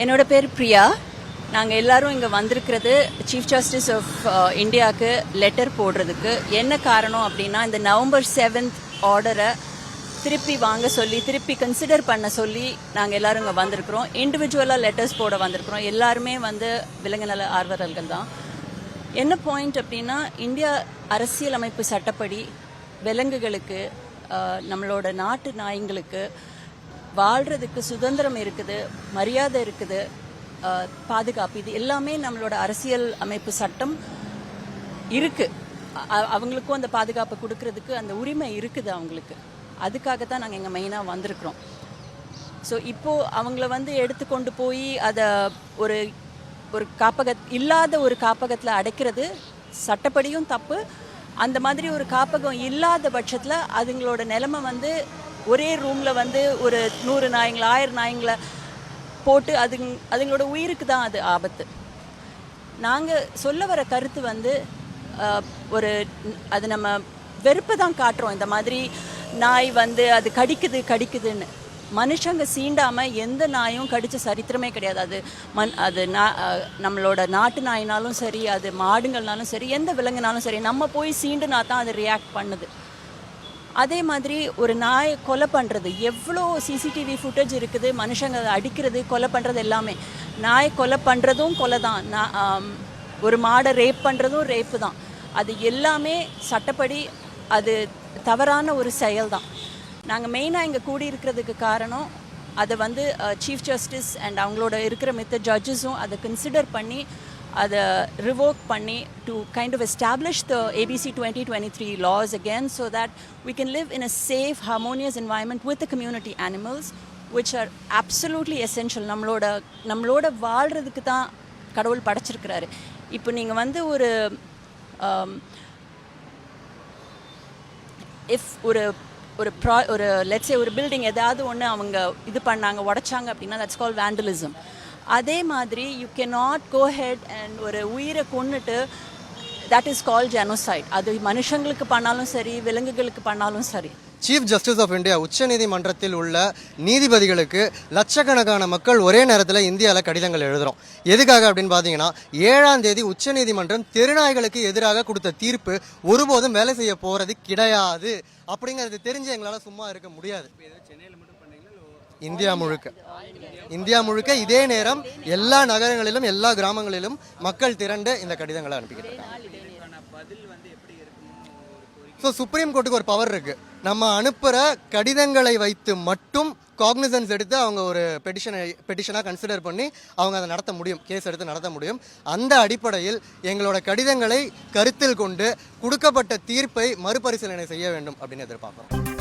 என்னோட பேர் பிரியா. நாங்கள் எல்லாரும் இங்கே வந்திருக்கிறது சீஃப் ஜஸ்டிஸ் ஆஃப் இந்தியாவுக்கு லெட்டர் போடுறதுக்கு. என்ன காரணம் அப்படின்னா இந்த நவம்பர் செவன்த் ஆர்டரை திருப்பி வாங்க சொல்லி திருப்பி கன்சிடர் பண்ண சொல்லி நாங்கள் எல்லாரும் இங்கே வந்திருக்கிறோம். இண்டிவிஜுவலாக லெட்டர்ஸ் போட வந்திருக்கிறோம். எல்லாருமே வந்து விலங்குநல ஆர்வலர்கள் தான். என்ன பாயிண்ட் அப்படின்னா இந்தியா அரசியலமைப்பு சட்டப்படி விலங்குகளுக்கு uh, நம்மளோட நாட்டு நாய்ங்களுக்கு வாழ்றதுக்கு சுதந்திரம் இருக்குது மரியாதை இருக்குது பாதுகாப்பு இது எல்லாமே நம்மளோட அரசியல் அமைப்பு சட்டம் இருக்கு. அவங்களுக்கும் அந்த பாதுகாப்பு கொடுக்கறதுக்கு அந்த உரிமை இருக்குது அவங்களுக்கு. அதுக்காக தான் நாங்கள் எங்கள் மெயினாக வந்திருக்கிறோம். ஸோ இப்போ அவங்கள வந்து எடுத்துக்கொண்டு போய் அதை ஒரு ஒரு காப்பக இல்லாத ஒரு காப்பகத்தில் அடைக்கிறது சட்டப்படியும் தப்பு. அந்த மாதிரி ஒரு காப்பகம் இல்லாத பட்சத்தில் அதுங்களோட நிலைமை வந்து ஒரே ரூமில் வந்து ஒரு நூறு நாய்ங்களை ஆயிரம் நாய்ங்களை போட்டு அதுங் அதுங்களோட உயிருக்கு தான் அது ஆபத்து. நாங்கள் சொல்ல வர கருத்து வந்து ஒரு அது நம்ம வெறுப்பை தான் காட்டுறோம். இந்த மாதிரி நாய் வந்து அது கடிக்குது கடிக்குதுன்னு. மனுஷங்க சீண்டாமல் எந்த நாயும் கடித்த சரித்திரமே கிடையாது. அது மண் அது நா- நம்மளோட நாட்டு நாயினாலும் சரி அது மாடுங்கள்னாலும் சரி எந்த விலங்குனாலும் சரி நம்ம போய் சீண்டுனா தான் அது ரியாக்ட் பண்ணுது. அதே மாதிரி ஒரு நாயை கொலை பண்ணுறது எவ்வளோ சிசிடிவி ஃபுட்டேஜ் இருக்குது மனுஷங்க அடிக்கிறது கொலை பண்ணுறது எல்லாமே. நாய் கொலை பண்ணுறதும் கொலை தான். நான் ஒரு மாடை ரேப் பண்ணுறதும் ரேப்பு தான். அது எல்லாமே சட்டப்படி அது தவறான ஒரு செயல் தான். நாங்கள் மெயினாக இங்கே கூடியிருக்கிறதுக்கு காரணம் அதை வந்து சீஃப் ஜஸ்டிஸ் அண்ட் அவங்களோட இருக்கிற மித்த ஜட்ஜஸும் அதை கன்சிடர் பண்ணி அதை ரிவோக் பண்ணி to kind of establish the ABC twenty twenty three laws again so that we can live in a safe harmonious environment with the community animals which are absolutely essential நம்மளோட நம்மளோட வாழ்கிறதுக்கு தான் கடவுள் படைச்சிருக்கிறாரு. இப்போ நீங்கள் வந்து ஒரு um, இஃப் ஒரு ஒரு ப்ரா ஒரு லெட்ஸே ஒரு பில்டிங் ஏதாவது ஒன்று அவங்க இது பண்ணாங்க உடைச்சாங்க அப்படின்னா தட்ஸ் கால் வேண்டலிசம் அதே மாதிரி you can not go ahead and ஒரு உயிரை கொன்னுட்டு தட் இஸ் கால் ஜெனோசைட் அது மனுஷங்களுக்கு பண்ணாலும் சரி விலங்குகளுக்கு பண்ணாலும் சரி. சீஃப் ஜஸ்டிஸ் ஆஃப் இந்தியா உச்சநீதிமன்றத்தில் உள்ள நீதிபதிகளுக்கு லட்சக்கணக்கான மக்கள் ஒரே நேரத்தில் இந்தியாவில் கடிதங்கள் எழுதுகிறோம் எதுக்காக அப்படின்னு பார்த்தீங்கன்னா ஏழாம் தேதி உச்சநீதிமன்றம் தெருநாய்களுக்கு எதிராக கொடுத்த தீர்ப்பு ஒருபோதும் வேலை செய்ய போகிறது கிடையாது. அப்படிங்கிறது தெரிஞ்சு எங்களால் சும்மா இருக்க முடியாது. இந்தியா முழுக்க. இந்தியா முழுக்க இதே நேரம் எல்லா நகரங்களிலும் எல்லா கிராமங்களிலும் மக்கள் திரண்டு இந்த கடிதங்களை அனுப்பிக்கிட்டு இருக்காங்க ஸோ சுப்ரீம் கோர்ட்டுக்கு ஒரு பவர் இருக்கு. நம்ம அனுப்புகிற கடிதங்களை வைத்து மட்டும் காக்னிசன்ஸ் எடுத்து அவங்க ஒரு பெட்டிஷனை பெட்டிஷனாக கன்சிடர் பண்ணி அவங்க அதை நடத்த முடியும் கேஸ் எடுத்து நடத்த முடியும். அந்த அடிப்படையில் எங்களோட கடிதங்களை கருத்தில் கொண்டு கொடுக்கப்பட்ட தீர்ப்பை மறுபரிசீலனை செய்ய வேண்டும் அப்படின்னு எதிர்பார்க்குறோம்.